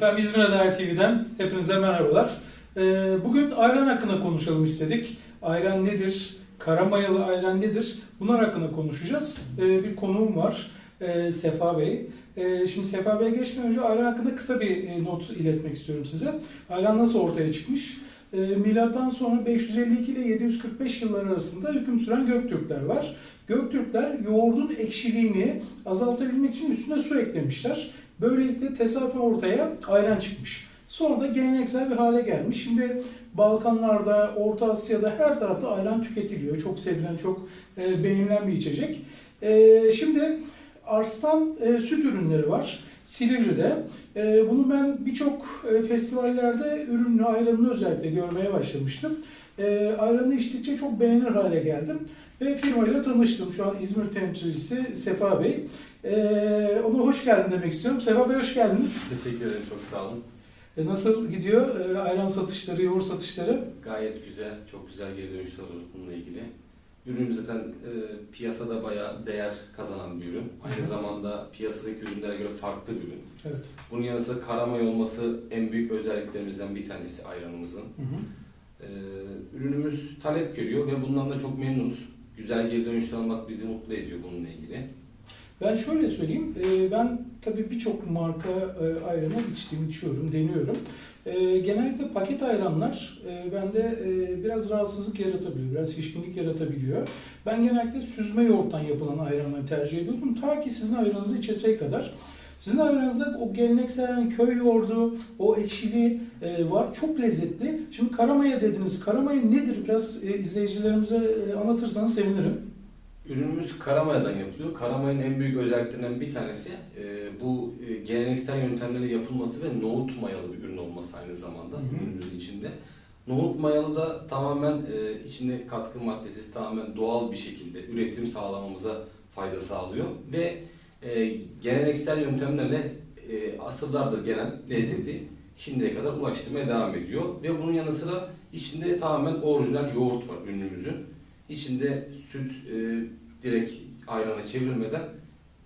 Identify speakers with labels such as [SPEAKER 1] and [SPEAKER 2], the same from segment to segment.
[SPEAKER 1] Efendim İzmir Haber TV'den hepinize merhabalar. Ee, Bugün ayran hakkında konuşalım istedik. Ayran nedir? Karamayalı ayran nedir? Bunlar hakkında konuşacağız. Ee, Bir konuğum var. ee, Sefa Bey. Şimdi Sefa Bey'e geçmeden önce ayran hakkında kısa bir e, not iletmek istiyorum size. Ayran nasıl ortaya çıkmış? Milattan sonra 552 ile 745 yıllar arasında hüküm süren Göktürkler var. Göktürkler yoğurdun ekşiliğini azaltabilmek için üstüne su eklemişler. Böylelikle tesadüfen ortaya ayran çıkmış. Sonra da geleneksel bir hale gelmiş. Şimdi Balkanlarda, Orta Asya'da her tarafta ayran tüketiliyor. Çok sevilen, çok e, beğenilen bir içecek. E, şimdi Arslan e, süt ürünleri var Silivri'de. Bunu ben birçok festivallerde ürününü, ayranını özellikle görmeye başlamıştım. Ayranı içtikçe çok beğenir hale geldim. Ve firmayla tanıştım. Şu an İzmir temsilcisi Sefa Bey. Ee, ona hoş geldin demek istiyorum. Sefa Bey hoş geldiniz.
[SPEAKER 2] Teşekkür ederim, çok sağ olun.
[SPEAKER 1] E, nasıl gidiyor e, ayran satışları, yoğurt satışları?
[SPEAKER 2] Gayet güzel, çok güzel geri dönüşler alıyoruz bununla ilgili. Ürünümüz zaten e, piyasada bayağı değer kazanan bir ürün. Aynı
[SPEAKER 1] Hı hı.
[SPEAKER 2] zamanda piyasadaki ürünlere göre farklı bir ürün.
[SPEAKER 1] Evet.
[SPEAKER 2] Bunun yanı sıra karamay olması en büyük özelliklerimizden bir tanesi ayranımızın.
[SPEAKER 1] Hı hı.
[SPEAKER 2] E, ürünümüz talep görüyor ve bundan da çok memnunuz. Güzel geri dönüşler almak bizi mutlu ediyor bununla ilgili.
[SPEAKER 1] Ben şöyle söyleyeyim, e, ben tabii birçok marka e, ayranı içtiğim, içiyorum, deniyorum. E, genellikle paket ayranlar bende biraz rahatsızlık yaratabiliyor, biraz şişkinlik yaratabiliyor. Ben genellikle süzme yoğurttan yapılan ayranları tercih ediyordum. Ta ki sizin ayranınızı içeseye kadar. Sizin ayranınızda o geleneksel hani köy yoğurdu, o ekşiliği e, var. Çok lezzetli. Şimdi karamaya dediniz. Karamaya nedir? Biraz e, izleyicilerimize e, anlatırsanız sevinirim.
[SPEAKER 2] Ürünümüz karamayadan yapılıyor. Karamayın en büyük özelliklerinden bir tanesi e, bu e, geleneksel yöntemlerle yapılması ve nohut mayalı bir ürün olması aynı zamanda
[SPEAKER 1] Hı hı.
[SPEAKER 2] ürünümüzün içinde. Nohut mayalı da tamamen e, içinde katkı maddesiz, tamamen doğal bir şekilde üretim sağlamamıza fayda sağlıyor ve e, geleneksel yöntemlerle e, asırlardır gelen lezzeti şimdiye kadar ulaştırmaya devam ediyor ve bunun yanı sıra içinde tamamen orijinal yoğurt var ürünümüzün. İçinde süt e, direkt ayrana çevrilmeden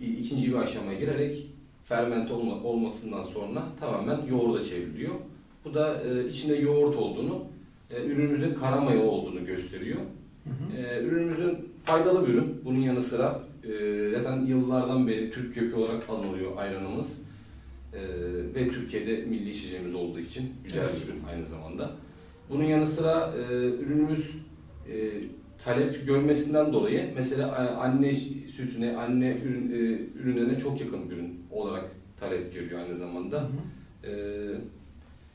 [SPEAKER 2] ikinci bir aşamaya girerek fermente olma, olmasından sonra tamamen yoğurda çevriliyor. Bu da e, içinde yoğurt olduğunu, e, ürünümüzün karamayalı olduğunu gösteriyor.
[SPEAKER 1] Hı hı.
[SPEAKER 2] E, ürünümüzün faydalı bir ürün. Bunun yanı sıra e, zaten yıllardan beri Türk kökü olarak anılıyor ayranımız. E, ve Türkiye'de milli içeceğimiz olduğu için güzel bir ürün aynı zamanda. Bunun yanı sıra e, ürünümüz e, talep görmesinden dolayı mesela e, anne sütüne, anne ürün, e, ürünlerine çok yakın bir ürün olarak talep görüyor aynı
[SPEAKER 1] Hı
[SPEAKER 2] zamanda.
[SPEAKER 1] hı.
[SPEAKER 2] E,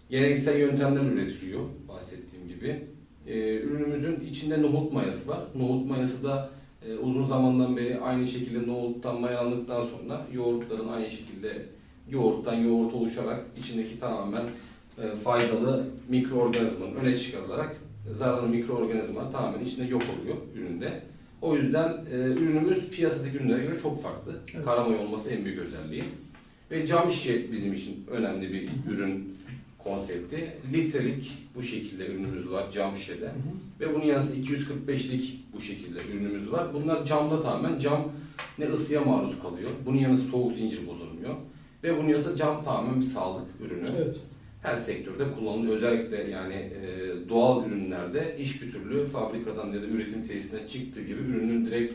[SPEAKER 2] geleneksel yöntemler üretiliyor bahsettiğim gibi. E, ürünümüzün içinde nohut mayası var. Nohut mayası da e, uzun zamandan beri aynı şekilde nohuttan mayalandıktan sonra yoğurtların aynı şekilde yoğurttan yoğurt oluşarak içindeki tamamen e, faydalı mikroorganizmanın öne çıkarılarak zararlı mikroorganizmalar tamamen içinde yok oluyor üründe. O yüzden e, ürünümüz piyasadaki ürünlere göre çok farklı.
[SPEAKER 1] Evet.
[SPEAKER 2] Karamay olması en büyük özelliği. Ve cam şişe bizim için önemli bir ürün konsepti. Litrelik bu şekilde ürünümüz var cam şişede.
[SPEAKER 1] Hı hı.
[SPEAKER 2] Ve bunun yanı sıra 245'lik bu şekilde ürünümüz var. Bunlar camda tamamen cam ne ısıya maruz kalıyor. Bunun yanı sıra soğuk zincir bozulmuyor. Ve bunun yanı sıra cam tamamen bir sağlık ürünü.
[SPEAKER 1] Evet.
[SPEAKER 2] Her sektörde kullanılıyor. Özellikle yani e, doğal ürünlerde hiçbir türlü fabrikadan ya da üretim tesisinden çıktığı gibi ürünün direkt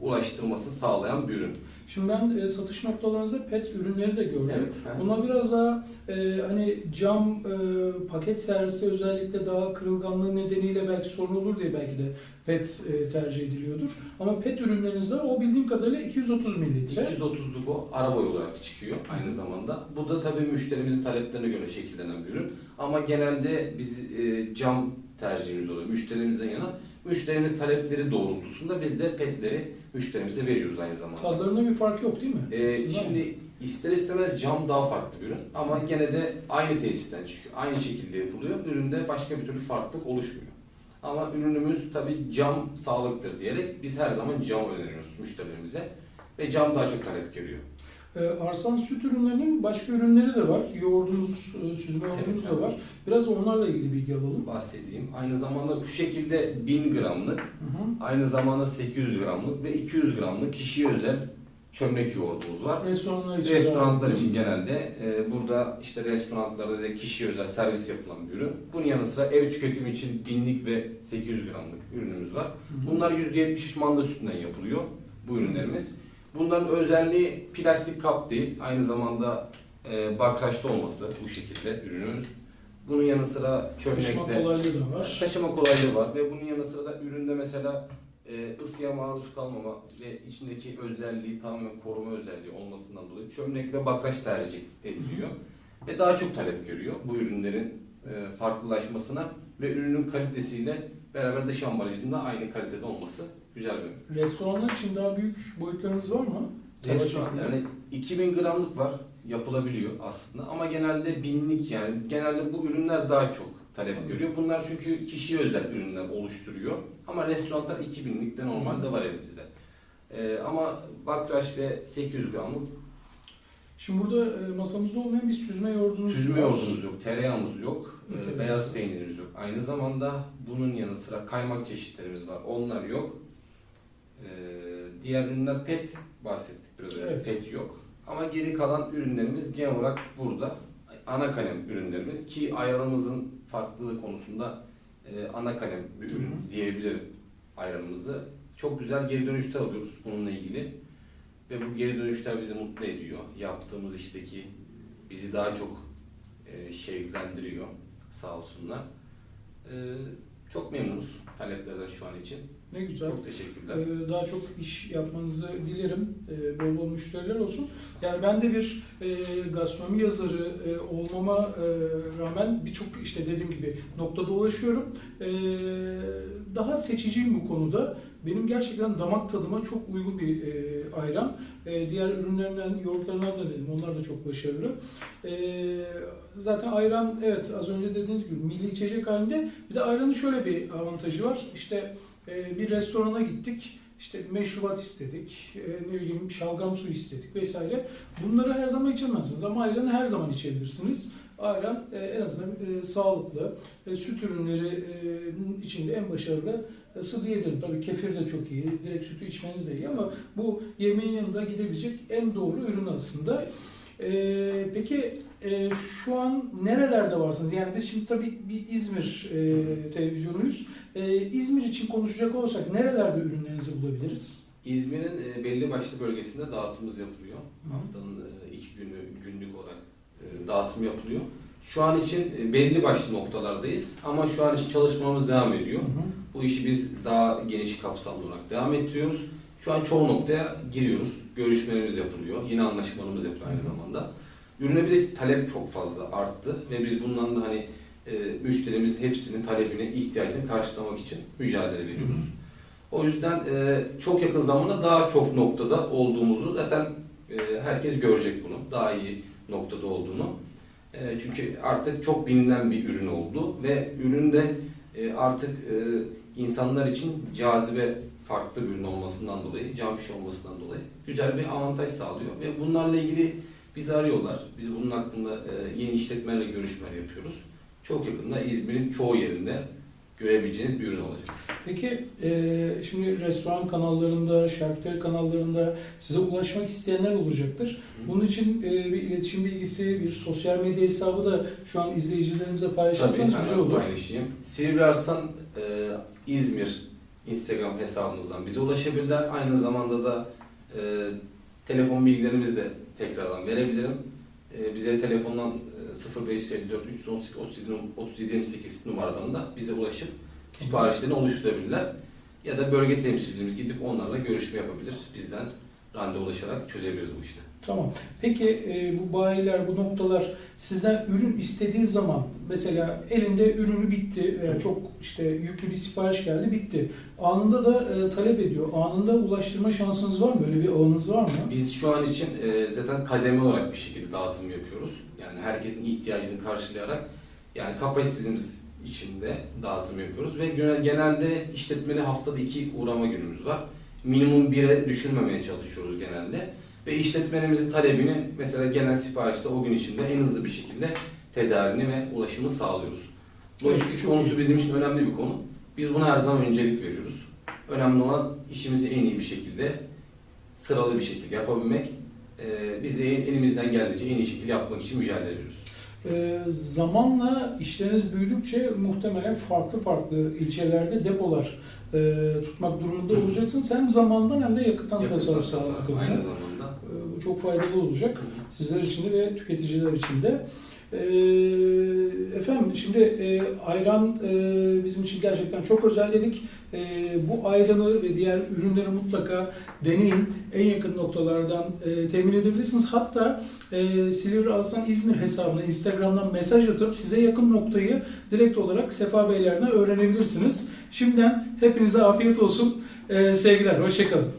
[SPEAKER 2] ulaştırması sağlayan bir ürün.
[SPEAKER 1] Şimdi ben e, satış noktalarınızda pet ürünleri de gördüm.
[SPEAKER 2] Evet.
[SPEAKER 1] Bunlar biraz daha e, hani cam e, paket serviste özellikle daha kırılganlığı nedeniyle belki sorun olur diye belki de pet e, tercih ediliyordur. Ama pet ürünleriniz var. O bildiğim kadarıyla 230 mililitre.
[SPEAKER 2] 230'luk o araboy olarak çıkıyor aynı zamanda. Bu da tabii müşterimizin taleplerine göre şekillenen bir ürün. Ama genelde biz e, cam tercihimiz oluyor müşterimizden yana. Müşterimiz talepleri doğrultusunda biz de petleri müşterimize veriyoruz aynı zamanda.
[SPEAKER 1] Tadlarında bir fark yok değil mi?
[SPEAKER 2] Ee, şimdi ister istemez cam daha farklı bir ürün ama gene de aynı tesisten çıkıyor. Aynı şekilde yapılıyor. Üründe başka bir türlü farklılık oluşmuyor. Ama ürünümüz tabii cam sağlıktır diyerek biz her zaman cam öneriyoruz müşterilerimize. Ve cam daha çok talep görüyor.
[SPEAKER 1] E, Arslan süt ürünlerinin başka ürünleri de var. Yoğurdunuz, e, süzme yoğurdunuz
[SPEAKER 2] Evet,
[SPEAKER 1] da var. Biraz onlarla ilgili bilgi alalım.
[SPEAKER 2] Bahsedeyim. Aynı zamanda bu şekilde 1000 gramlık,
[SPEAKER 1] Hı hı.
[SPEAKER 2] aynı zamanda 800 gramlık ve 200 gramlık kişiye özel çömlek yoğurdumuz var.
[SPEAKER 1] Restoranlar için.
[SPEAKER 2] Restoranlar için genelde e, burada işte restoranlarda da kişiye özel servis yapılan bir ürün. Bunun yanı sıra ev tüketimi için 1000'lik ve 800 gramlık ürünümüz var.
[SPEAKER 1] Hı hı.
[SPEAKER 2] Bunlar %73 manda sütünden yapılıyor bu ürünlerimiz. Bunların özelliği plastik kap değil, aynı zamanda e, bakraçta olması bu şekilde ürünümüz. Bunun yanı sıra
[SPEAKER 1] Taşıma
[SPEAKER 2] çömlekte
[SPEAKER 1] kolaylığı da var.
[SPEAKER 2] taşıma kolaylığı var ve bunun yanı sıra da üründe mesela e, ısıya maruz kalmama ve içindeki özelliği tamamen koruma özelliği olmasından dolayı çömlek ve bakraç tercih ediliyor. Ve daha çok talep görüyor bu ürünlerin e, farklılaşmasına ve ürünün kalitesiyle beraber dış ambalajında aynı kalitede olması güzel bir
[SPEAKER 1] Restoranlar için daha büyük boyutlarınız var mı?
[SPEAKER 2] Restoran yani 2000 gramlık var yapılabiliyor aslında ama genelde binlik yani genelde bu ürünler daha çok talep görüyor. Bunlar çünkü kişiye özel ürünler oluşturuyor ama restoranlar 2000'lik de normalde var elimizde. Ee, ama bakraç ve 800 gramlık
[SPEAKER 1] Şimdi burada e, masamızda olmayan bir süzme yoğurdunuz
[SPEAKER 2] süzme
[SPEAKER 1] var.
[SPEAKER 2] yoğurdumuz yok, tereyağımız yok,
[SPEAKER 1] Evet.
[SPEAKER 2] beyaz peynirimiz yok. Aynı zamanda bunun yanı sıra kaymak çeşitlerimiz var. Onlar yok. Ee, diğer ürünler pet bahsettik biraz önce.
[SPEAKER 1] Evet.
[SPEAKER 2] Pet yok. Ama geri kalan ürünlerimiz genel olarak burada. Ana kalem ürünlerimiz ki ayranımızın farklılığı konusunda e, ana kalem bir ürün diyebilirim ayranımızı. Çok güzel geri dönüşler alıyoruz bununla ilgili. Ve bu geri dönüşler bizi mutlu ediyor. Yaptığımız işteki bizi daha çok e, şevklendiriyor sağ olsunlar. E, çok memnunuz taleplerden şu an için.
[SPEAKER 1] Ne güzel.
[SPEAKER 2] Çok teşekkürler.
[SPEAKER 1] Ee, Daha çok iş yapmanızı dilerim. Ee, Bol bol müşteriler olsun. Yani ben de bir e, gastronomi yazarı e, olmama e, rağmen birçok işte dediğim gibi noktada ulaşıyorum. Ee, daha seçiciyim bu konuda. Benim gerçekten damak tadıma çok uygun bir e, ayran. E, diğer ürünlerinden, yoğurtlarından da dedim. Onlar da çok başarılı. E, zaten ayran evet az önce dediğiniz gibi milli içecek halinde. Bir de ayranın şöyle bir avantajı var. İşte e, bir restorana gittik. İşte meşrubat istedik, e, ne bileyim şalgam suyu istedik vesaire. Bunları her zaman içemezsiniz ama ayranı her zaman içebilirsiniz. Ayran e, en azından e, sağlıklı. E, süt ürünleri içinde en başarılı e, sı diyebilirim. Tabii kefir de çok iyi, direkt sütü içmeniz de iyi ama bu yemeğin yanında gidebilecek en doğru ürün aslında. E, peki e, şu an nerelerde varsınız? Yani biz şimdi tabii bir İzmir e, televizyonuyuz. E, İzmir için konuşacak olursak nerelerde ürünlerinizi bulabiliriz?
[SPEAKER 2] İzmir'in e, belli başlı bölgesinde dağıtımımız yapılıyor.
[SPEAKER 1] Hı.
[SPEAKER 2] Haftanın e, iki günü günlük olarak e, dağıtım yapılıyor. Şu an için e, belli başlı noktalardayız ama şu an için çalışmamız devam ediyor. Bu işi biz daha geniş kapsamlı olarak devam ettiriyoruz. Şu an çoğu noktaya giriyoruz. Görüşmelerimiz yapılıyor. Yine anlaşmalarımız yapılıyor aynı
[SPEAKER 1] Hı hı.
[SPEAKER 2] zamanda. Ürüne bir de talep çok fazla arttı ve biz bundan da hani e, müşterimiz hepsinin talebini, ihtiyacını karşılamak için mücadele veriyoruz. O yüzden e, çok yakın zamanda daha çok noktada olduğumuzu zaten e, herkes görecek bunu. Daha iyi noktada olduğunu. E, çünkü artık çok bilinen bir ürün oldu ve ürün de e, artık e, insanlar için cazibe farklı bir ürün olmasından dolayı, cam şişe olmasından dolayı güzel bir avantaj sağlıyor ve bunlarla ilgili bizi arıyorlar. Biz bunun hakkında e, yeni işletmelerle görüşmeler yapıyoruz. Çok yakında İzmir'in çoğu yerinde görebileceğiniz bir ürün olacak.
[SPEAKER 1] Peki e, şimdi restoran kanallarında, şarküteri kanallarında size ulaşmak isteyenler olacaktır. Bunun için e, bir iletişim bilgisi, bir sosyal medya hesabı da şu an izleyicilerimize
[SPEAKER 2] Tabii
[SPEAKER 1] paylaşırsanız güzel
[SPEAKER 2] hemen
[SPEAKER 1] olur.
[SPEAKER 2] paylaşayım. Silivri Arslan e, İzmir Instagram hesabımızdan bize ulaşabilirler. Aynı zamanda da e, telefon bilgilerimizi de tekrardan verebilirim. E, bize telefondan e, 0554 318 37 37 28 numaradan da bize ulaşıp siparişlerini oluşturabilirler. Ya da bölge temsilcimiz gidip onlarla görüşme yapabilir. Bizden randevulaşarak çözebiliriz bu işi.
[SPEAKER 1] Tamam. Peki e, bu bayiler, bu noktalar sizden ürün istediği zaman mesela elinde ürünü bitti veya çok işte yüklü bir sipariş geldi bitti. Anında da e, talep ediyor. Anında ulaştırma şansınız var mı? Böyle bir ağınız var mı?
[SPEAKER 2] Biz şu an için e, zaten kademe olarak bir şekilde dağıtım yapıyoruz. Yani herkesin ihtiyacını karşılayarak yani kapasitemiz içinde dağıtım yapıyoruz ve genel- genelde işletmeli haftada iki uğrama günümüz var. Minimum bire düşürmemeye çalışıyoruz genelde. Ve işletmenimizin talebini mesela genel siparişte o gün içinde en hızlı bir şekilde tedarini ve ulaşımı sağlıyoruz. Lojistik
[SPEAKER 1] Evet,
[SPEAKER 2] konusu
[SPEAKER 1] iyi.
[SPEAKER 2] bizim için önemli bir konu. Biz buna her zaman öncelik veriyoruz. Önemli olan işimizi en iyi bir şekilde sıralı bir şekilde yapabilmek. E, biz de elimizden geldiğince en iyi şekilde yapmak için mücadele ediyoruz.
[SPEAKER 1] Ee, zamanla işleriniz büyüdükçe muhtemelen farklı farklı ilçelerde depolar e, tutmak durumunda
[SPEAKER 2] Hı.
[SPEAKER 1] olacaksınız. Hem zamandan hem de yakıttan
[SPEAKER 2] Yakıt
[SPEAKER 1] tasarruf sağlamak.
[SPEAKER 2] Aynı zamanda.
[SPEAKER 1] Çok faydalı olacak sizler için de ve tüketiciler için de. Ee, efendim şimdi e, ayran e, bizim için gerçekten çok özel dedik. E, bu ayranı ve diğer ürünleri mutlaka deneyin. En yakın noktalardan temin edebilirsiniz. Hatta Silivri Aslan İzmir hesabına Instagram'dan mesaj atıp size yakın noktayı direkt olarak Sefa Beylerden öğrenebilirsiniz. Şimdiden hepinize afiyet olsun. Sevgiler, hoşçakalın.